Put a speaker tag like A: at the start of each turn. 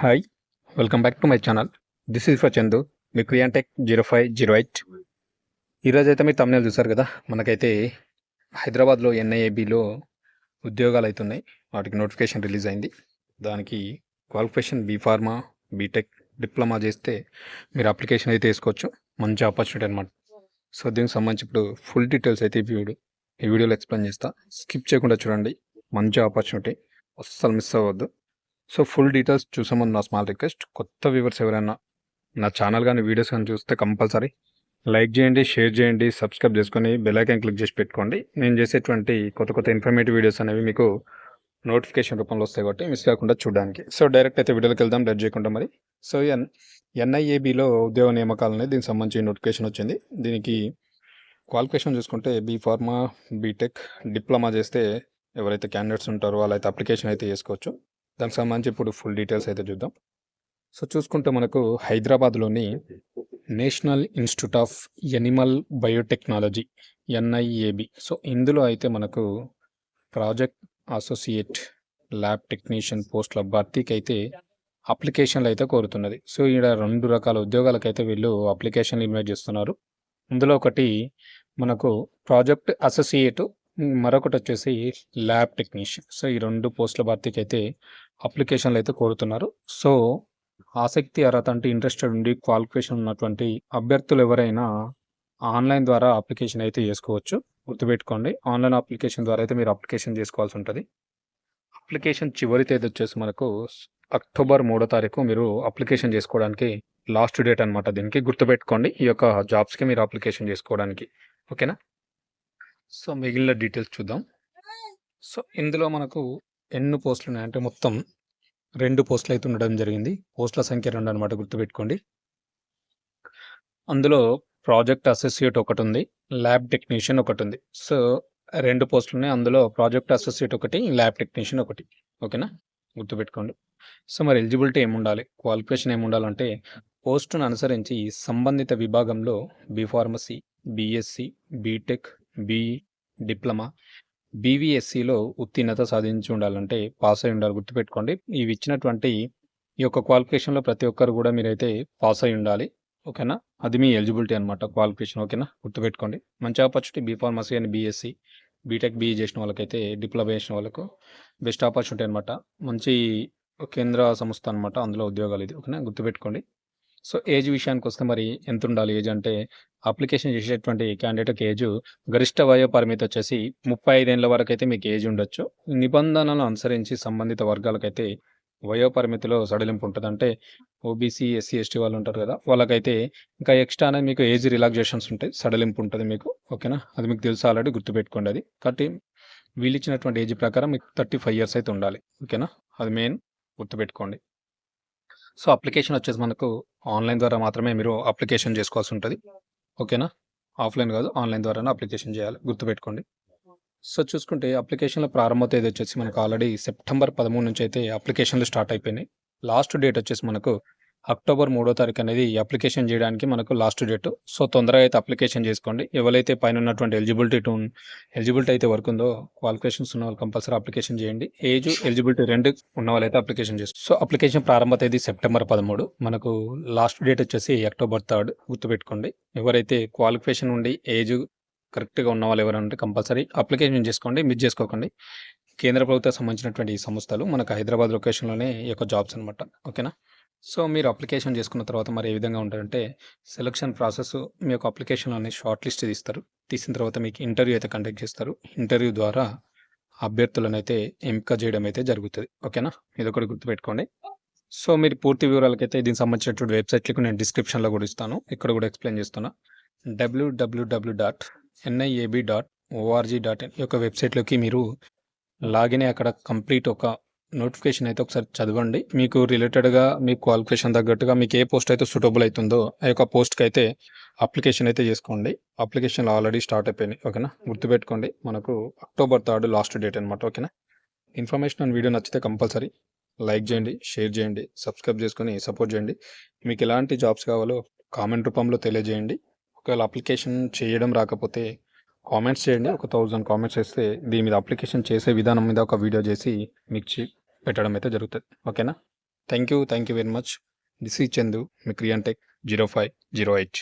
A: Hi welcome back to my channel this is for Chandu me Creantech zero five zero eight ఈరోజు అయితే మీరు తమిళ చూసారు కదా? మనకైతే హైదరాబాద్లో ఎన్ఐఏబిలో ఉద్యోగాలు అవుతున్నాయి వాటికి నోటిఫికేషన్ రిలీజ్ అయింది. దానికి qualification B Pharma BTech diploma చేస్తే మీరు అప్లికేషన్ అయితే వేసుకోవచ్చు. మంచి ఆపర్చునిటీ అనమాట సో దీనికి సంబంధించి ఇప్పుడు ఫుల్ డీటెయిల్స్ అయితే ఈ వీడియో ఈ వీడియోలో ఎక్స్ప్లెయిన్ చేస్తా. స్కిప్ చేయకుండా చూడండి. మంచి ఆపర్చునిటీ అస్సలు మిస్ అవ్వద్దు. సో ఫుల్ డీటెయిల్స్ చూసామని నా స్మాల్ రిక్వెస్ట్. కొత్త వ్యూవర్స్ ఎవరైనా నా ఛానల్ కానీ వీడియోస్ కానీ చూస్తే కంపల్సరీ లైక్ చేయండి షేర్ చేయండి సబ్స్క్రైబ్ చేసుకొని బెల్ క్లిక్ చేసి పెట్టుకోండి. నేను చేసేటువంటి కొత్త కొత్త ఇన్ఫర్మేటివ్ వీడియోస్ అనేవి మీకు నోటిఫికేషన్ రూపంలో వస్తాయి కాబట్టి మిస్ కాకుండా చూడడానికి. సో డైరెక్ట్ అయితే వీడియోకి వెళ్దాం లేట్ చేయకుండా మరి. సో ఎన్ ఎన్ఐఏబిలో ఉద్యోగ నియామకాలు అనేది దీనికి సంబంధించి నోటిఫికేషన్ వచ్చింది. దీనికి క్వాలిఫికేషన్ చూసుకుంటే బీ ఫార్మా బీటెక్ డిప్లొమా చేస్తే ఎవరైతే క్యాండిడేట్స్ ఉంటారో వాళ్ళైతే అప్లికేషన్ అయితే చేసుకోవచ్చు. దానికి సంబంధించి ఇప్పుడు ఫుల్ డీటెయిల్స్ అయితే చూద్దాం. సో చూసుకుంటే మనకు హైదరాబాద్లోని National Institute of Animal Biotechnology NIAB. So ఇందులో అయితే మనకు ప్రాజెక్ట్ అసోసియేట్ ల్యాబ్ టెక్నీషియన్ పోస్టుల భర్తీకి అయితే అప్లికేషన్లు అయితే కోరుతున్నది. సో ఇక్కడ రెండు రకాల ఉద్యోగాలకైతే వీళ్ళు అప్లికేషన్లు ఇన్వైట్ చేస్తున్నారు. ఇందులో ఒకటి మనకు ప్రాజెక్ట్ అసోసియేట్ మరొకటి వచ్చేసి ల్యాబ్ టెక్నీషియన్. సో ఈ రెండు పోస్టుల భర్తీకి అయితే అప్లికేషన్లు అయితే కోరుతున్నారు. సో ఆసక్తి అర్హత అంటే ఇంట్రెస్టెడ్ ఉండి క్వాలిఫికేషన్ ఉన్నటువంటి అభ్యర్థులు ఎవరైనా ఆన్లైన్ ద్వారా అప్లికేషన్ అయితే చేసుకోవచ్చు. గుర్తుపెట్టుకోండి ఆన్లైన్ అప్లికేషన్ ద్వారా అయితే మీరు అప్లికేషన్ చేసుకోవాల్సి ఉంటుంది. అప్లికేషన్ చివరి తేదీ వచ్చేసి మనకు అక్టోబర్ మూడో తారీఖు మీరు అప్లికేషన్ చేసుకోవడానికి లాస్ట్ డేట్ అనమాట దీనికి గుర్తుపెట్టుకోండి ఈ యొక్క జాబ్స్కి మీరు అప్లికేషన్ చేసుకోవడానికి. ఓకేనా? సో మిగిలిన డీటెయిల్స్ చూద్దాం. సో ఇందులో మనకు ఎన్ని పోస్టులు ఉన్నాయంటే మొత్తం రెండు పోస్టులు అయితే ఉండడం జరిగింది. పోస్టుల సంఖ్య రెండు అనమాట గుర్తుపెట్టుకోండి. అందులో ప్రాజెక్ట్ అసోసియేట్ ఒకటి ఉంది ల్యాబ్ టెక్నీషియన్ ఒకటి ఉంది సో రెండు పోస్టులు ఉన్నాయి అందులో ప్రాజెక్ట్ అసోసియేట్ ఒకటి ల్యాబ్ టెక్నీషియన్ ఒకటి. ఓకేనా? గుర్తుపెట్టుకోండి. సో మరి ఎలిజిబిలిటీ ఏముండాలి? క్వాలిఫికేషన్ ఏముండాలంటే పోస్టును అనుసరించి సంబంధిత విభాగంలో B Pharmacy BSc BTech BE diploma బీవీఎస్సీలో ఉత్తీర్ణత సాధించి ఉండాలంటే పాస్ అయి ఉండాలి గుర్తుపెట్టుకోండి. ఇవి ఇచ్చినటువంటి ఈ యొక్క క్వాలిఫికేషన్లో ప్రతి ఒక్కరు కూడా మీరైతే పాస్ అయి ఉండాలి. ఓకేనా? అది మీ ఎలిజిబిలిటీ అనమాట క్వాలిఫికేషన్ ఓకేనా? గుర్తుపెట్టుకోండి. మంచి opportunity B Pharmacy and BSc BTech BE చేసిన వాళ్ళకైతే డిప్లొమా చేసిన వాళ్ళకు బెస్ట్ ఆపర్చునిటీ అనమాట మంచి కేంద్ర సంస్థ అనమాట అందులో ఉద్యోగాలు ఇది ఓకేనా? గుర్తుపెట్టుకోండి. సో ఏజ్ విషయానికి వస్తే మరి ఎంత ఉండాలి ఏజ్ అంటే అప్లికేషన్ చేసేటువంటి క్యాండిడేట్ ఏజ్ గరిష్ట వయో పరిమితి వచ్చేసి ముప్పై ఐదేళ్ళ వరకు అయితే మీకు ఏజ్ ఉండొచ్చు. నిబంధనలను అనుసరించి సంబంధిత వర్గాలకైతే వయో పరిమితిలో సడలింపు ఉంటుంది అంటే ఓబీసీ ఎస్సీ ఎస్టీ వాళ్ళు ఉంటారు కదా వాళ్ళకైతే ఇంకా ఎక్స్ట్రా అనేది మీకు ఏజ్ రిలాక్సేషన్స్ ఉంటాయి సడలింపు ఉంటుంది మీకు ఓకేనా? అది మీకు తెలుసు ఆల్రెడీ గుర్తుపెట్టుకోండి అది. కాబట్టి వీళ్ళు ఇచ్చినటువంటి ఏజ్ ప్రకారం మీకు థర్టీ ఫైవ్ ఇయర్స్ అయితే ఉండాలి ఓకేనా? అది మెయిన్ గుర్తుపెట్టుకోండి. సో అప్లికేషన్ వచ్చేసి మనకు ఆన్లైన్ ద్వారా మాత్రమే మీరు అప్లికేషన్ చేసుకోవాల్సి ఉంటుంది. ఓకేనా? ఆఫ్లైన్ కాదు ఆన్లైన్ ద్వారానే అప్లికేషన్ చేయాలి. గుర్తుపెట్టుకోండి. సో చూసుకుంటే అప్లికేషన్ల ప్రారంభ తేదీ వచ్చేసి మనకు ఆల్రెడీ సెప్టెంబర్ పదమూడు నుంచి అయితే అప్లికేషన్లు స్టార్ట్ అయిపోయినాయి. లాస్ట్ డేట్ వచ్చేసి మనకు అక్టోబర్ మూడో తారీఖు అనేది అప్లికేషన్ చేయడానికి మనకు లాస్ట్ డేట్. సో తొందరగా అయితే అప్లికేషన్ చేసుకోండి. ఎవరైతే పైన ఉన్నటువంటి ఎలిజిబిలిటీ టు ఎలిజిబిలిటీ అయితే వర్క్ ఉందో క్వాలిఫికేషన్స్ ఉన్న వాళ్ళు కంపల్సరీ అప్లికేషన్ చేయండి. ఏజ్ ఎలిజిబిలిటీ రెండు ఉన్న వాళ్ళైతే అప్లికేషన్ చేసుకో సో అప్లికేషన్ ప్రారంభ తేదీ సెప్టెంబర్ పదమూడు. మనకు లాస్ట్ డేట్ వచ్చేసి అక్టోబర్ థర్డ్. గుర్తుపెట్టుకోండి. ఎవరైతే క్వాలిఫికేషన్ ఉండి ఏజ్ కరెక్ట్గా ఉన్న వాళ్ళు ఎవరంటే కంపల్సరీ అప్లికేషన్ చేసుకోండి. మిస్ చేసుకోకండి. కేంద్ర ప్రభుత్వం సంబంధించినటువంటి ఈ సంస్థలు మనకు హైదరాబాద్ లొకేషన్లోనే ఈ యొక్క జాబ్స్ అనమాట ఓకేనా? సో మీరు అప్లికేషన్ చేసుకున్న తర్వాత మరి ఏ విధంగా ఉంటారంటే సెలక్షన్ ప్రాసెస్ మీ యొక్క అప్లికేషన్లోనే షార్ట్ లిస్ట్ తీస్తారు. తీసిన తర్వాత మీకు ఇంటర్వ్యూ అయితే కండక్ట్ చేస్తారు. ఇంటర్వ్యూ ద్వారా అభ్యర్థులను అయితే ఎంపిక చేయడం అయితే జరుగుతుంది. ఓకేనా? ఇది ఒకటి గుర్తుపెట్టుకోండి. సో మీరు పూర్తి వివరాలకైతే దీనికి సంబంధించినటువంటి వెబ్సైట్లకు నేను డిస్క్రిప్షన్లో కూడా ఇస్తాను. ఇక్కడ కూడా ఎక్స్ప్లెయిన్ చేస్తున్నా. WWW dot NIAB dot org dot in ఈ యొక్క వెబ్సైట్లోకి మీరు లాగిన్ అక్కడ కంప్లీట్ ఒక నోటిఫికేషన్ అయితే ఒకసారి చదవండి. మీకు రిలేటెడ్గా మీ క్వాలిఫికేషన్ తగ్గట్టుగా మీకు ఏ పోస్ట్ అయితే సూటబుల్ అవుతుందో ఆ యొక్క పోస్ట్కి అయితే అప్లికేషన్ అయితే చేసుకోండి. అప్లికేషన్లు ఆల్రెడీ స్టార్ట్ అయిపోయినాయి ఓకేనా? గుర్తుపెట్టుకోండి మనకు అక్టోబర్ థర్డ్ లాస్ట్ డేట్ అనమాట ఓకేనా? ఇన్ఫర్మేషన్ అండ్ వీడియో నచ్చితే కంపల్సరీ లైక్ చేయండి షేర్ చేయండి సబ్స్క్రైబ్ చేసుకొని సపోర్ట్ చేయండి. మీకు ఎలాంటి జాబ్స్ కావాలో కామెంట్ రూపంలో తెలియజేయండి. ఒకవేళ అప్లికేషన్ చేయడం రాకపోతే కామెంట్స్ చేయండి. ఒక థౌజండ్ కామెంట్స్ చేస్తే దీని మీద అప్లికేషన్ చేసే విధానం మీద ఒక వీడియో చేసి మీకు పెట్టడం అయితే జరుగుతుంది. ఓకేనా? Thank you thank you very much this ఈ చందు మీ Creantech zero five zero eight